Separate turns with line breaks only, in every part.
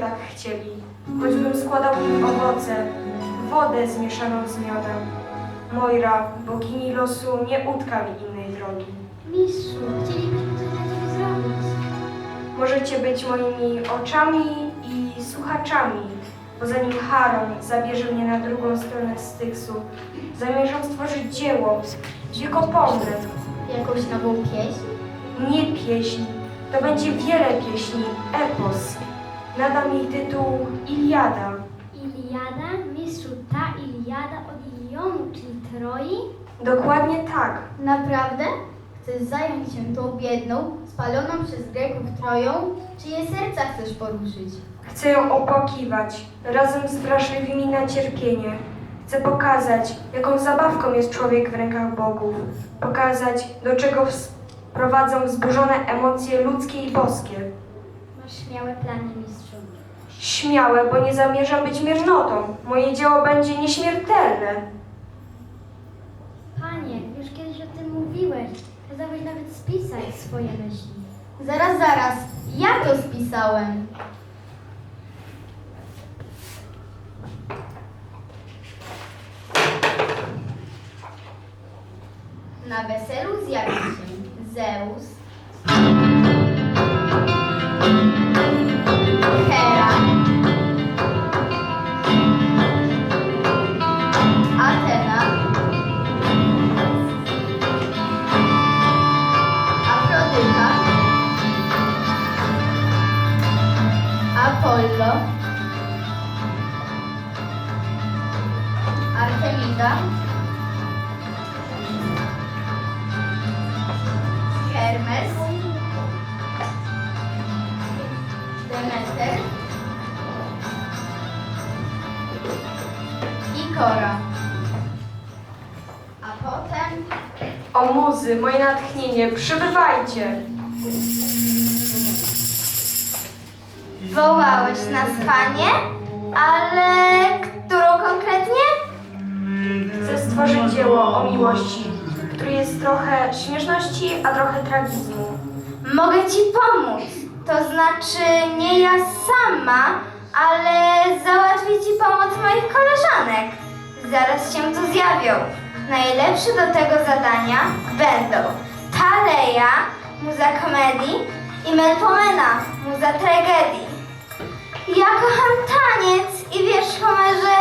tak chcieli. Choćbym składał im owoce, wodę zmieszaną z miodem. Moira, bogini losu, nie utka mi innej drogi.
Mistrzu, chcielibyśmy coś dla ciebie zrobić.
Możecie być moimi oczami i słuchaczami, bo zanim Charon zabierze mnie na drugą stronę Styksu, zamierzam stworzyć dzieło, wiekopomne.
Jakąś nową pieśń?
Nie pieśń, to będzie wiele pieśni, epos. Nadam jej tytuł Iliada.
Iliada, mistrzu, ta Iliada od Ilionu, czyli Troi?
Dokładnie tak.
Naprawdę? Chcesz zająć się tą biedną, spaloną przez Greków Troją? Czyje serca chcesz poruszyć?
Chcę ją opłakiwać, razem z wrażliwymi na cierpienie. Chcę pokazać, jaką zabawką jest człowiek w rękach bogów. Pokazać, do czego prowadzą wzburzone emocje ludzkie i boskie.
Śmiałe plany, mistrzu.
Śmiałe, bo nie zamierzam być miernotą. Moje dzieło będzie nieśmiertelne.
Panie, już kiedyś o tym mówiłeś. Kazałeś nawet spisać swoje myśli.
Zaraz, zaraz. Ja to spisałem. Na weselu zjawił się Zeus, Apollo, Artemida, Hermes, Demeter i Kora. A potem
O muzy, moje natchnienie, przybywajcie.
Wołałeś nas, panie, ale którą konkretnie?
Chcę stworzyć dzieło o miłości, które jest trochę śmieszności, a trochę tragizmu.
Mogę ci pomóc. To znaczy nie ja sama, ale załatwię ci pomoc moich koleżanek. Zaraz się tu zjawią. Najlepsze do tego zadania będą Taleja, muza komedii i Melpomena, muza tragedii. Ja kocham taniec i wiesz, Homerze,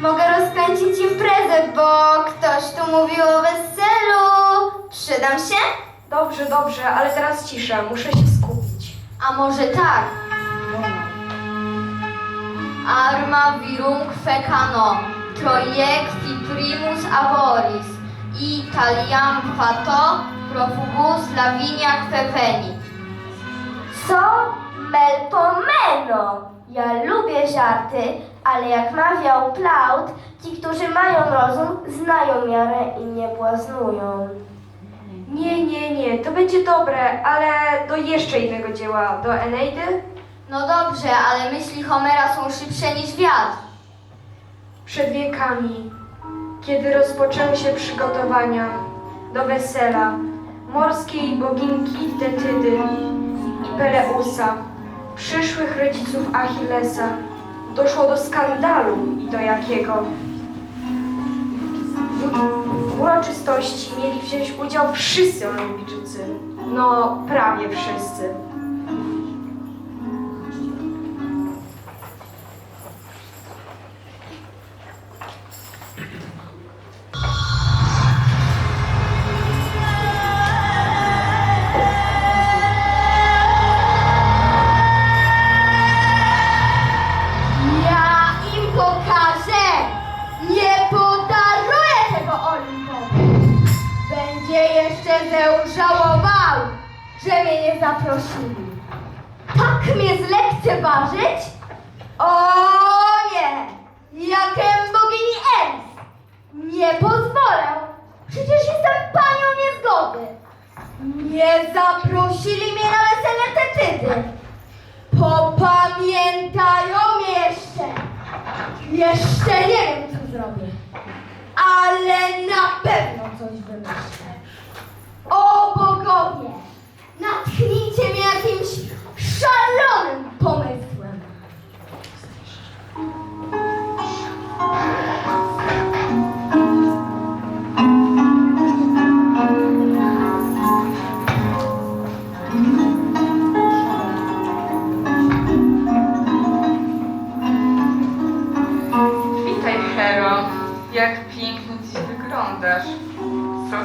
mogę rozkręcić imprezę, bo ktoś tu mówił o weselu. Przydam się?
Dobrze, dobrze, ale teraz cisza, muszę się skupić.
A może tak? Arma virung fecano, troiecti primus aboris, Italiam fato, profugus Lavinia fefeni. Co? Melpomeno! Ja lubię żarty, ale jak mawiał Plaut, ci, którzy mają rozum, znają miarę i nie błaznują.
Nie, nie, nie, to będzie dobre, ale do jeszcze innego dzieła, do Eneidy.
No dobrze, ale myśli Homera są szybsze niż wiatr.
Przed wiekami, kiedy rozpoczęły się przygotowania do wesela morskiej boginki Tetydy i Peleusa, przyszłych rodziców Achillesa, doszło do skandalu i do jakiego. W uroczystości mieli wziąć udział wszyscy olimpijczycy. No, prawie wszyscy.
zaprosili mnie na wesele tetydy. Popamiętają mnie jeszcze. Jeszcze nie wiem, co zrobię. Ale na pewno coś wymyślę.
O
bogowie, natchnijcie mnie jakimś szalonym pomysłem.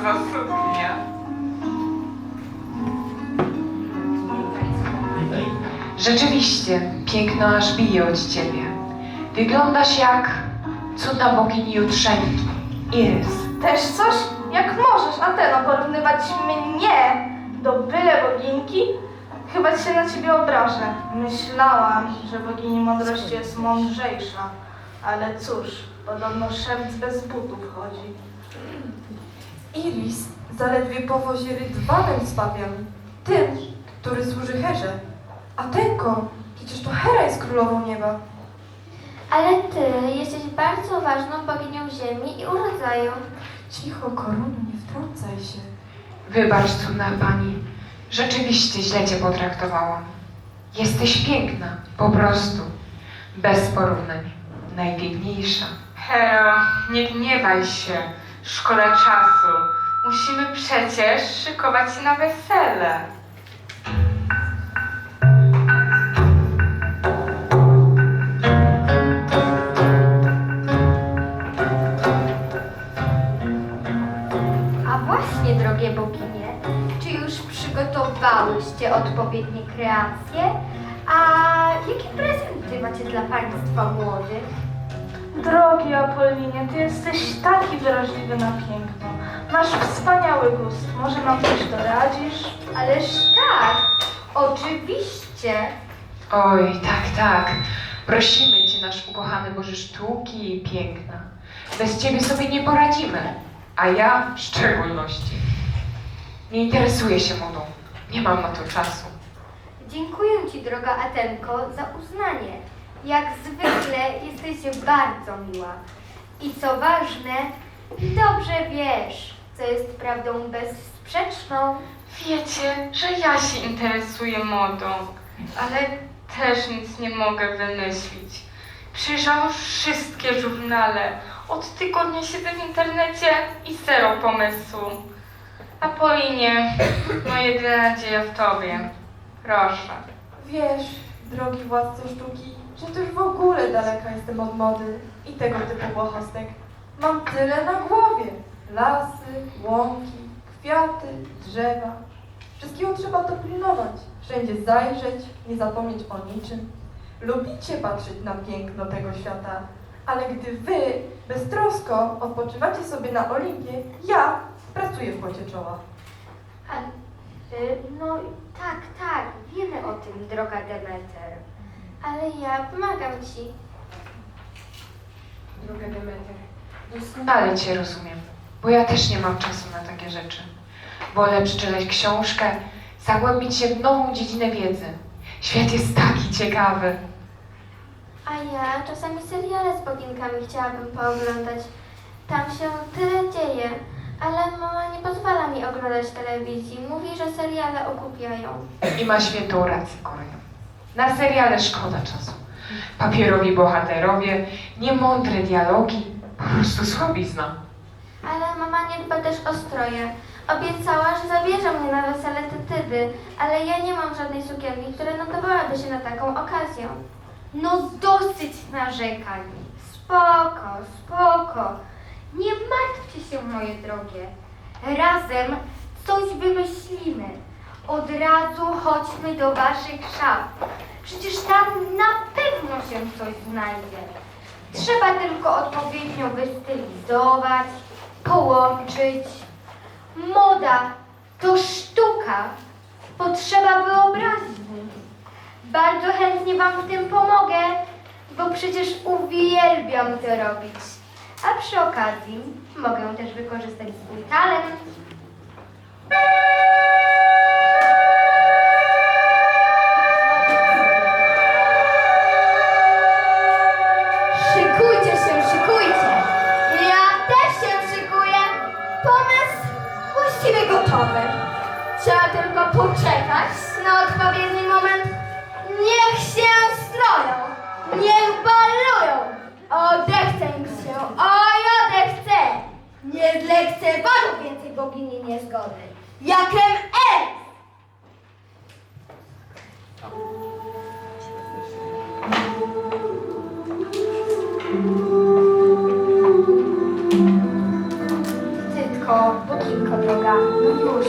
Co za suknia.
Rzeczywiście, piękno aż bije od ciebie. Wyglądasz jak cudna bogini jutrzenki, Irys.
Też coś? Jak możesz, Ateno, porównywać mnie do byle boginki? Chyba się na ciebie obrażę. Myślałam, że bogini mądrości jest mądrzejsza. Ale cóż, podobno szewc bez butów chodzi.
Iris zaledwie powozi rydwanem z papiam, tym, który służy Herze. A Tenko, przecież to Hera jest królową nieba.
Ale ty jesteś bardzo ważną boginią ziemi i urodzaju.
Cicho, Korunu, nie wtrącaj się.
Wybacz, cudna pani. Rzeczywiście źle cię potraktowałam. Jesteś piękna, po prostu. Bez porównań. Najpiękniejsza.
Hero, nie gniewaj się. Szkoda czasu. Musimy przecież szykować się na wesele.
A właśnie, drogie boginie, czy już przygotowałyście odpowiednie kreacje? A jakie prezenty macie dla państwa młodych?
Drogi Apollinie, ty jesteś taki wrażliwy na piękno. Masz wspaniały gust. Może nam coś doradzisz?
Ależ tak, oczywiście.
Oj, tak, tak. Prosimy cię, nasz ukochany Boże sztuki i piękna. Bez ciebie sobie nie poradzimy. A ja w szczególności. Nie interesuję się modą. Nie mam na to czasu.
Dziękuję Ci, droga Atenko, za uznanie. Jak zwykle jesteś bardzo miła. I co ważne, dobrze wiesz, co jest prawdą bezsprzeczną.
Wiecie, że ja się interesuję modą, ale też nic nie mogę wymyślić. Przyjrzałam wszystkie żurnale. Od tygodnia siedzę w internecie i zero pomysłu. A Polinie, no jedyna nadzieja w tobie. Proszę.
Wiesz, drogi władco sztuki, że też w ogóle daleka jestem od mody i tego typu błahostek. Mam tyle na głowie. Lasy, łąki, kwiaty, drzewa. Wszystkiego trzeba to pilnować. Wszędzie zajrzeć, nie zapomnieć o niczym. Lubicie patrzeć na piękno tego świata, ale gdy wy beztrosko odpoczywacie sobie na Olimpie, ja pracuję w pocie czoła.
A, y, no tak, tak, wiemy o tym, droga Demeter. Ale ja pomagam Ci.
Droga Demeter, doskonale cię rozumiem, bo ja też nie mam czasu na takie rzeczy. Wolę przeczytać książkę, zagłębić się w nową dziedzinę wiedzy. Świat jest taki ciekawy.
A ja czasami seriale z boginkami chciałabym pooglądać. Tam się tyle dzieje, ale mama nie pozwala mi oglądać telewizji. Mówi, że seriale okupiają.
I ma świętą rację, Korea. Na seriale szkoda czasu. Papierowi bohaterowie, niemądre dialogi, po prostu słabizna.
Ale mama nie dba też o stroje. Obiecała, że zabierze mnie na wesele tetydy, ale ja nie mam żadnej sukienki, która nadawałaby się na taką okazję. No dosyć narzekań. Spoko, spoko. Nie martwcie się, moje drogie. Razem coś wymyślimy. Od razu chodźmy do waszych szaf. Przecież tam na pewno się coś znajdzie. Trzeba tylko odpowiednio wystylizować, połączyć. Moda to sztuka. Potrzeba wyobraźni. Bardzo chętnie Wam w tym pomogę, bo przecież uwielbiam to robić. A przy okazji mogę też wykorzystać swój talent. Na odpowiedni moment. Niech się stroją, niech balują. Odechcę im się, oj odechcę. Nie zlekceważą więcej bogini niezgody. Jakem Eris.
Tytko, boginko droga, no już,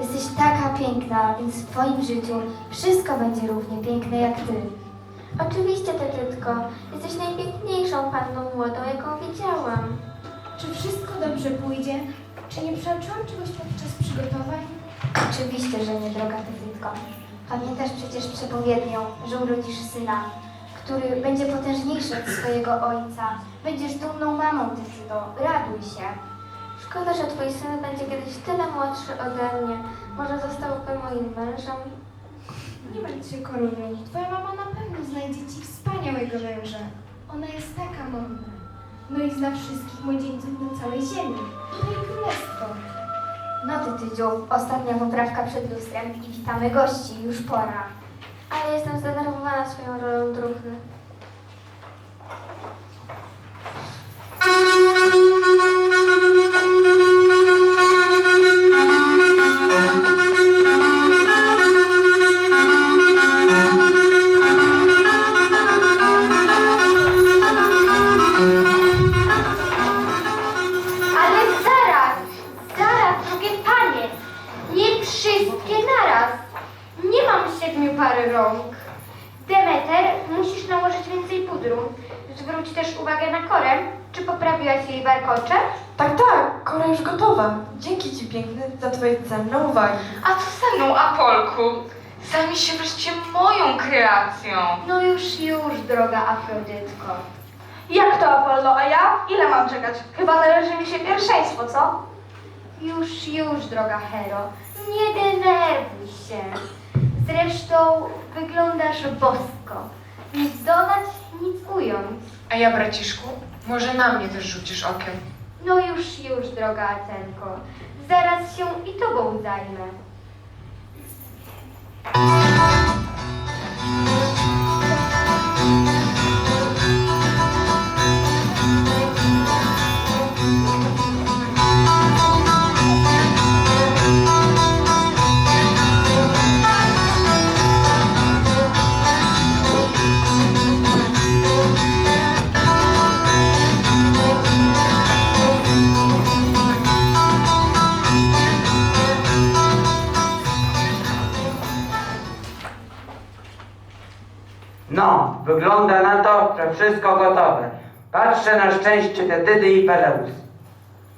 Jesteś taka piękna, więc w Twoim życiu wszystko będzie równie piękne jak Ty.
Oczywiście, Tetytko. Jesteś najpiękniejszą panną młodą, jaką widziałam. Czy wszystko dobrze pójdzie? Czy nie przeoczyłam czegoś podczas przygotowań?
Oczywiście, że nie, droga Tetytko. Pamiętasz przecież przepowiednią, że urodzisz syna, który będzie potężniejszy od swojego ojca. Będziesz dumną mamą, Tetyto. Raduj się.
Szkoda, że twój syn będzie kiedyś tyle młodszy ode mnie. Może zostałby moim mężem?
Nie martw się. Twoja mama na pewno znajdzie ci wspaniałego męża. Ona jest taka mądra. No i zna wszystkich młodzieńców na całej ziemi. To jej królestwo.
No Tetydziu, ostatnia poprawka przed lustrem i witamy gości. Już pora.
Ale jestem zdenerwowana swoją rolą druhny.
Zwróć też uwagę na korę. Czy poprawiłaś jej warkocze?
Tak, tak, kora już gotowa. Dzięki Ci piękny za Twoje cenne uwagi.
A co ze mną, Apolku? Zajmij się wreszcie moją kreacją.
No już, już, droga Afrodytko.
Jak to Apollo, a ja? Ile mam czekać? Chyba należy mi się pierwszeństwo, co?
Już, już, droga Hero. Nie denerwuj się. Zresztą wyglądasz bosko. Nic dodać,
A ja, braciszku, może na mnie też rzucisz okiem.
No już, już, droga Atenko. Zaraz się i tobą zajmę.
Wygląda na to, że wszystko gotowe. Patrzę na szczęście Tetydy i Peleus.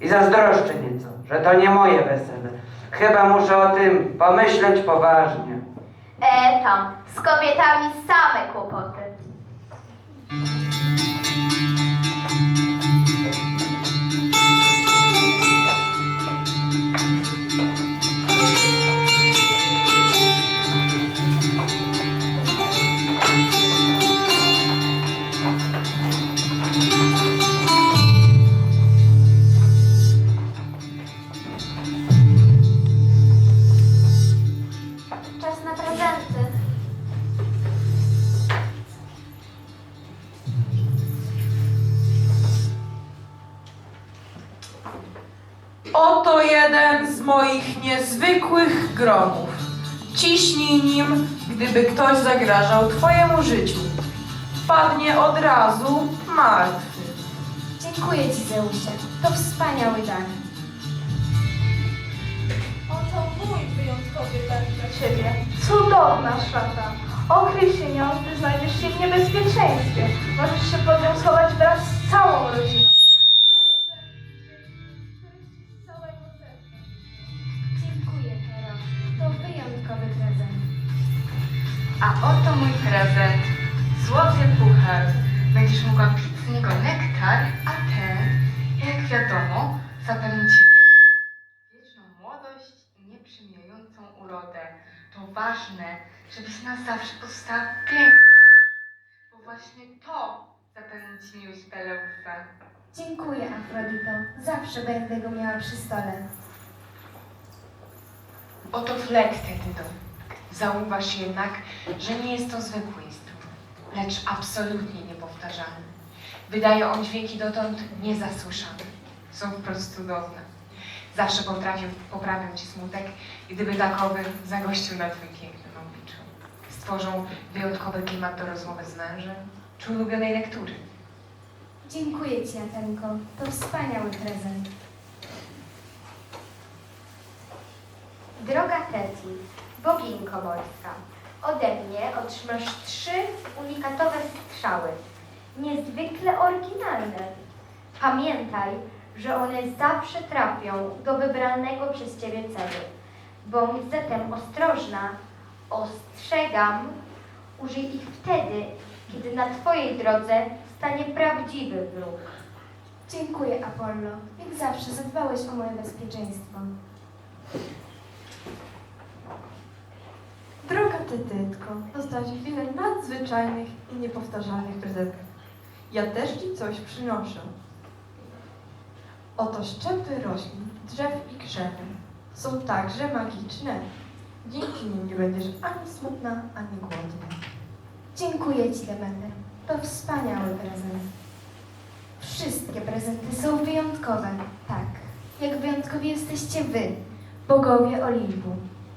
I zazdroszczę nieco, że to nie moje wesele. Chyba muszę o tym pomyśleć poważnie.
E tam, z kobietami same kłopoty.
Oto jeden z moich niezwykłych gronów. Ciśnij nim, gdyby ktoś zagrażał Twojemu życiu. Padnie od razu martwy.
Dziękuję ci, Zeusie. To wspaniały dar.
Oto mój wyjątkowy dar dla Ciebie. Cudowna szata. Okryj się nią, gdy znajdziesz się w niebezpieczeństwie. Możesz się pod nią schować wraz z całą rodziną.
I nieprzymijającą urodę. ważne, żebyś na zawsze pozostała piękna. Bo właśnie to zapewni ci miłość.
Dziękuję, Afrodito. Zawsze będę go miała przy stole.
Oto flet, Tetydo. Zauważ jednak, że nie jest to zwykły instrument, lecz absolutnie niepowtarzalny. Wydaje on dźwięki dotąd niezasłyszane. Są wprost cudowne. Zawsze potrafią poprawić ci smutek, gdyby takowy zagościł na twoim pięknym obliczu. Stworzą wyjątkowy klimat do rozmowy z mężem czy ulubionej lektury.
Dziękuję Ci, Atenko. To wspaniały prezent.
Droga Teti, boginko morska, ode mnie otrzymasz trzy unikatowe strzały, niezwykle oryginalne. Pamiętaj, że one zawsze trafią do wybranego przez Ciebie celu. Bądź zatem ostrożna, ostrzegam, użyj ich wtedy, kiedy na Twojej drodze stanie prawdziwy wróg.
Dziękuję, Apollo. Jak zawsze zadbałeś o moje bezpieczeństwo.
Droga Tetytko, dostałaś wiele nadzwyczajnych i niepowtarzalnych prezentów. Ja też Ci coś przynoszę. Oto szczepy roślin, drzew i krzewy. Są także magiczne. Dzięki nim nie będziesz ani smutna, ani głodna.
Dziękuję Ci, Demeter. To wspaniały prezent. Wszystkie prezenty są wyjątkowe. Tak, jak wyjątkowi jesteście Wy, bogowie Olimpu.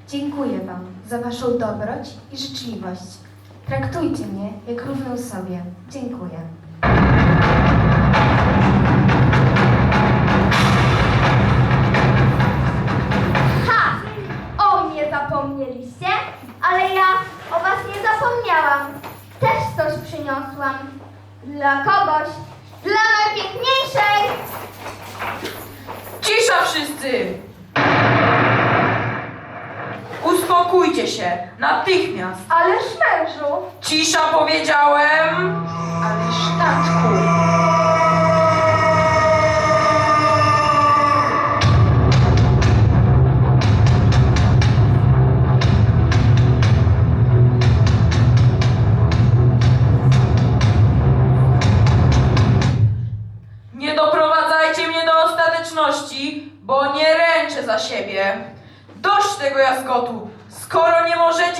Dziękuję Wam za Waszą dobroć i życzliwość. Traktujcie mnie jak równą sobie. Dziękuję.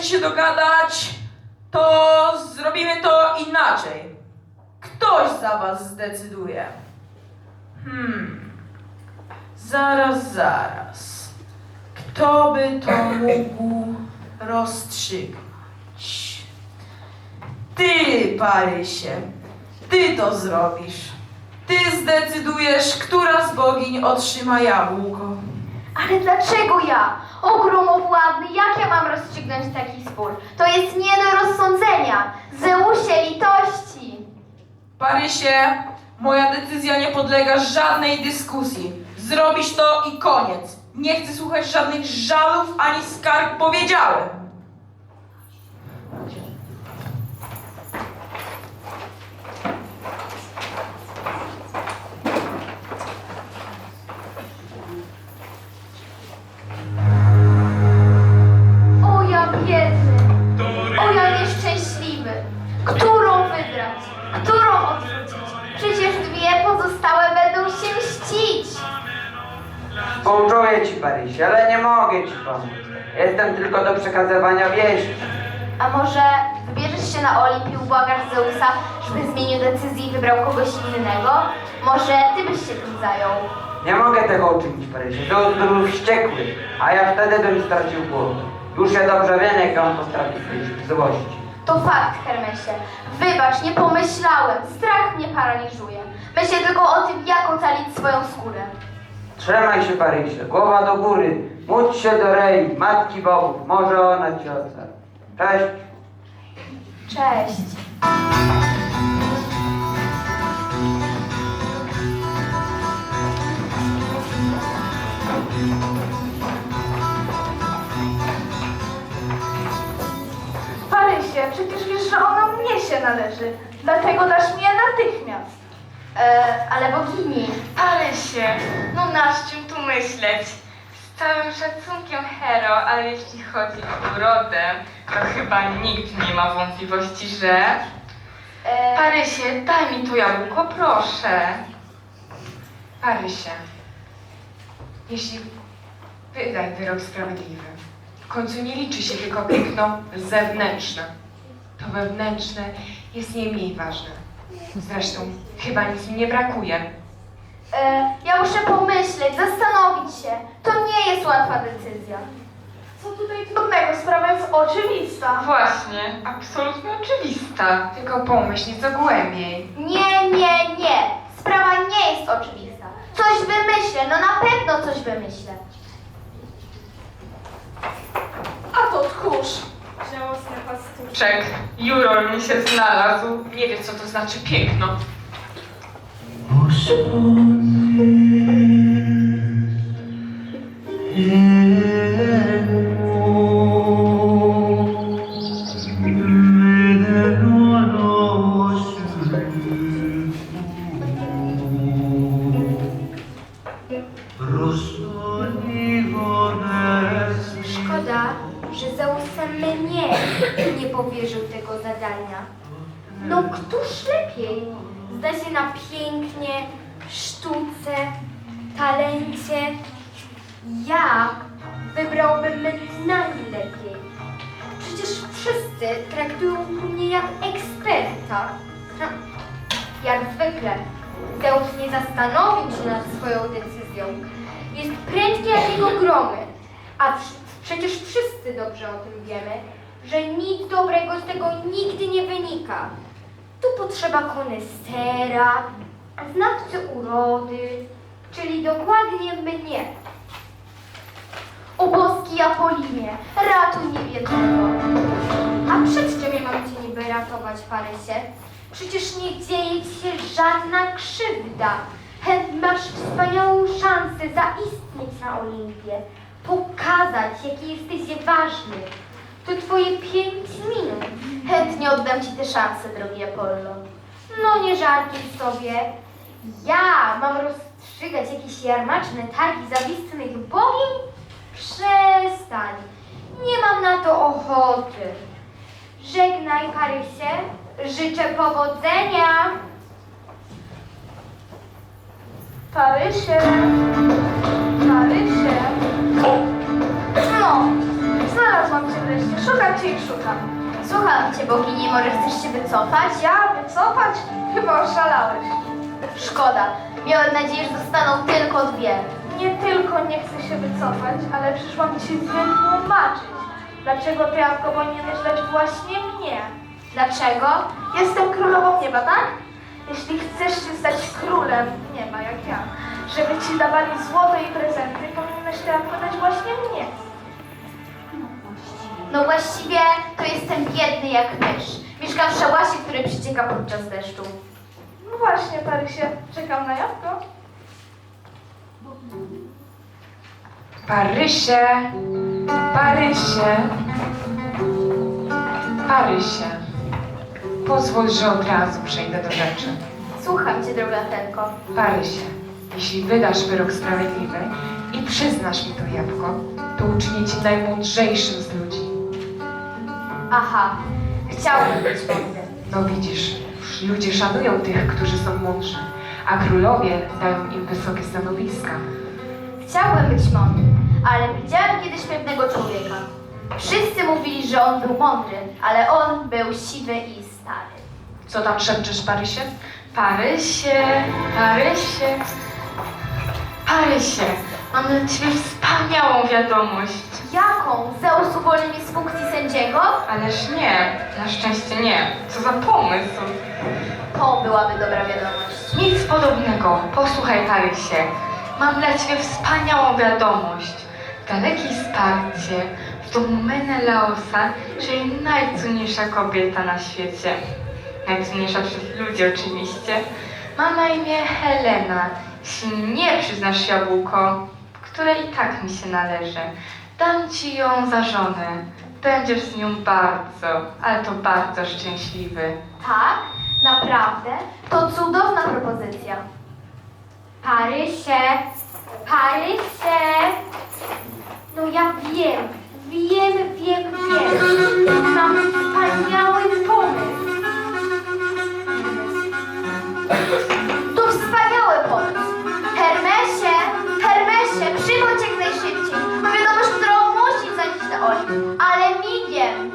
Możecie się dogadać, to zrobimy to inaczej. Ktoś za was zdecyduje. Hmm. Zaraz, zaraz. Kto by to mógł rozstrzygnąć? Ty, Parysie. Ty to zrobisz. Ty zdecydujesz, która z bogiń otrzyma jabłko.
Ale dlaczego ja? Ogromowładny, jak ja mam rozstrzygnąć taki spór? To jest nie do rozsądzenia. Zeusie litości.
Parysie, moja decyzja nie podlega żadnej dyskusji. Zrobisz to i koniec. Nie chcę słuchać żadnych żalów ani skarg, powiedziałem.
Ale nie mogę ci pomóc. Jestem tylko do przekazywania wieści.
A może wybierzesz się na Olimp i ubłagasz Zeusa, żeby zmienił decyzję i wybrał kogoś innego? Może ty byś się tym zajął?
Nie mogę tego uczynić, Parysie. Zeus był wściekły, a ja wtedy bym stracił głowę. Już ja dobrze wiem, jak on potrafi być złości.
To fakt, Hermesie. Wybacz, nie pomyślałem. Strach mnie paraliżuje. Myślę tylko o tym, jak ocalić swoją skórę.
Trzymaj się, Parysie. Głowa do góry. Módl się do Rei, Matki Bogów. Może ona ci ocali. Cześć.
Cześć.
Parysie, przecież wiesz, że ona mnie się należy. Dlatego dasz mi je natychmiast.
E, ale bogini,
Ale się, no nad czym tu myśleć? Z całym szacunkiem, Hero, ale jeśli chodzi o urodę, to chyba nikt nie ma wątpliwości, że...
E,
Parysie, daj mi tu jabłko, proszę.
Parysie, jeśli wydaj wyrok sprawiedliwy, w końcu nie liczy się tylko piękno zewnętrzne. To wewnętrzne jest nie mniej ważne. Zresztą chyba nic mi nie brakuje.
e, ja muszę pomyśleć, zastanowić się. To nie jest łatwa decyzja.
Co tutaj trudnego? Sprawa jest oczywista.
Właśnie, absolutnie oczywista.
Tylko pomyśl nieco głębiej.
Nie, nie, nie. Sprawa nie jest oczywista. Coś wymyślę, no na pewno coś wymyślę.
A to tchórz.
Czek, Jurol mi się znalazł.
Nie wie, co to znaczy piękno.
Wszyscy traktują mnie jak eksperta. Ha, Jak zwykle, Zeus nie zastanowił się nad swoją decyzją. Jest prędki jak jego gromy. A przecież wszyscy dobrze o tym wiemy, że nic dobrego z tego nigdy nie wynika. Tu potrzeba konestera, znawcy urody, czyli dokładnie mnie. O boski Apolinie, ratuj niebiednego. A przed czym ja mam cię niby ratować, Parysie? Przecież nie dzieje ci się żadna krzywda. Masz wspaniałą szansę zaistnieć na Olimpie, pokazać, jaki jesteś ważny. To twoje pięć minut. Chętnie oddam ci tę szansę, drogi Apollo. No nie żartuj sobie. Ja mam rozstrzygać jakieś jarmaczne targi zawistnych bogiń? Przestań. Nie mam na to ochoty. Żegnaj, Parysie. Życzę powodzenia.
Parysie. Parysie. No, znalazłam cię wreszcie. Szukam cię i szukam.
Słucham cię, bogini, może chcesz się wycofać?
Ja wycofać? Chyba oszalałeś.
Szkoda. Miałem nadzieję, że zostaną tylko dwie.
Nie tylko nie chcę się wycofać, ale przyszłam ci wytłumaczyć, dlaczego ty, Jabłko, powinieneś dać właśnie mnie.
Dlaczego?
Jestem królową nieba, tak? Jeśli chcesz się stać królem nieba, jak ja, żeby ci dawali złoto i prezenty, powinieneś to Jabłko dać właśnie mnie.
No właściwie to jestem biedny jak mysz. Mieszkam w szałasie, który przycieka podczas deszczu.
No właśnie, Parysie, czekam na Jabłko.
Parysie, Parysie, Parysie. Pozwól, że od razu przejdę do rzeczy.
Słucham cię, droga Tenko.
Parysie, jeśli wydasz wyrok sprawiedliwy i przyznasz mi to jabłko, to uczynię cię najmądrzejszym z ludzi.
Aha, chciałbym być mądry.
No widzisz, ludzie szanują tych, którzy są mądrzy, a królowie dają im wysokie stanowiska.
Chciałbym być mądry, ale widziałem kiedyś pewnego człowieka. Wszyscy mówili, że on był mądry, ale on był siwy i stary.
Co tam szepczesz, Parysie?
Parysie, Parysie, Parysie, mam dla ciebie wspaniałą wiadomość.
Jaką? Zeus uwolnił mnie z funkcji sędziego?
Ależ nie, na szczęście nie. Co za pomysł.
To byłaby dobra wiadomość.
Nic podobnego. Posłuchaj, Parysie. Mam dla ciebie wspaniałą wiadomość. W dalekiej starcie, w domu Menelaosa, czyli najcudniejsza kobieta na świecie. Najcudniejsza wśród ludzi oczywiście. Ma na imię Helena. Jeśli nie przyznasz jabłko, które i tak mi się należy, dam ci ją za żonę. Będziesz z nią bardzo, ale to bardzo szczęśliwy.
Tak? Naprawdę? To cudowna propozycja. Parysie, Parysie,
No ja wiem, wiem, wiem, wiem. Mam wspaniały pomysł.
To wspaniały pomysł. Hermesie, Hermesie, przybądź jak najszybciej. Mam wiadomość, którą musi zanieść na Oli. Ale migiem.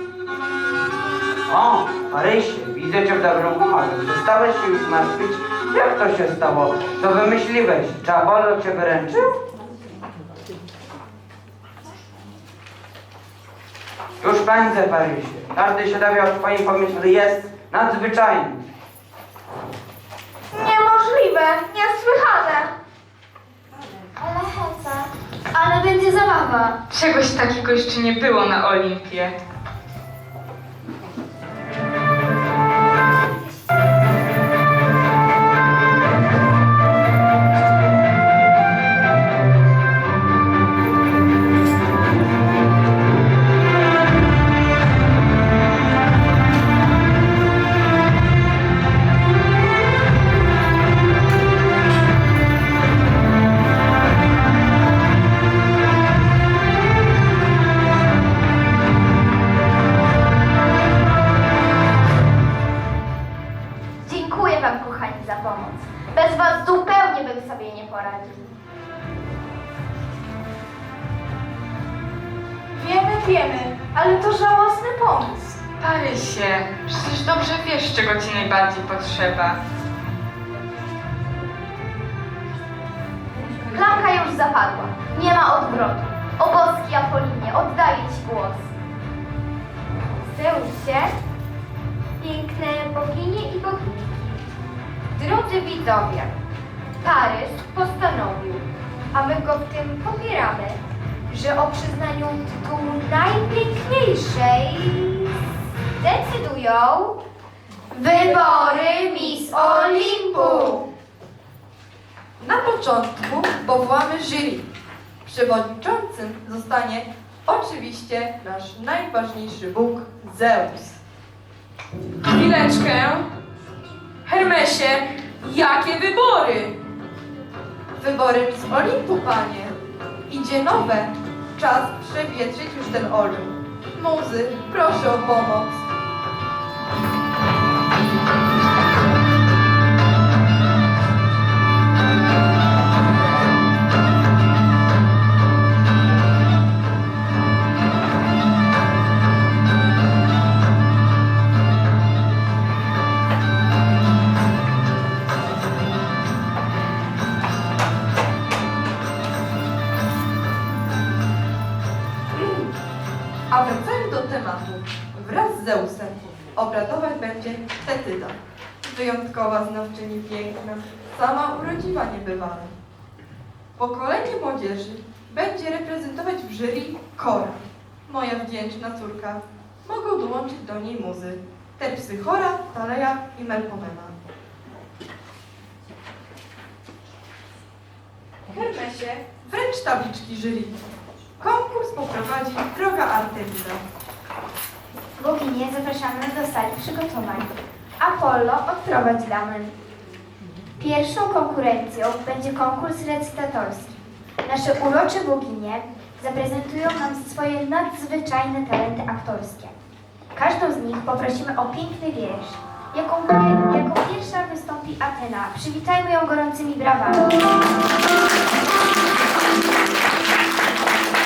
O, Marysie, widzę cię w dobrym humorze. Przestałeś się już martwić? Jak to się stało? Co wymyśliłeś? Czy cię wyręczył? Już pędzę, Parysie. Każdy się dowie o twoim pomyśle jest nadzwyczajny.
Niemożliwe, niesłychane.
Ale heca. Ale będzie zabawa.
Czegoś takiego jeszcze nie było na Olimpie.
Początku powołamy jury. Przewodniczącym zostanie oczywiście nasz najważniejszy Bóg Zeus.
Chwileczkę. Hermesie, jakie wybory?
Wybory Miss Olimpu, panie. Idzie nowe. Czas przewietrzyć już ten Olymp. Muzy, proszę o pomoc. Zeusem obradować będzie Tetyda. Wyjątkowa znawczyni piękna, sama urodziwa niebywale. Pokolenie młodzieży będzie reprezentować w jury Kora, moja wdzięczna córka. Mogą dołączyć do niej muzy, te Psychora, Taleja i Melpomena. Hermesie, wręcz tabliczki jury. Konkurs poprowadzi droga Artemida.
Boginie zapraszamy do sali przygotowań. Apollo odprowadź damę. Pierwszą konkurencją będzie konkurs recytatorski. Nasze urocze boginie zaprezentują nam swoje nadzwyczajne talenty aktorskie. Każdą z nich poprosimy o piękny wiersz. Jaką, jako pierwsza wystąpi Atena. Przywitajmy ją gorącymi brawami.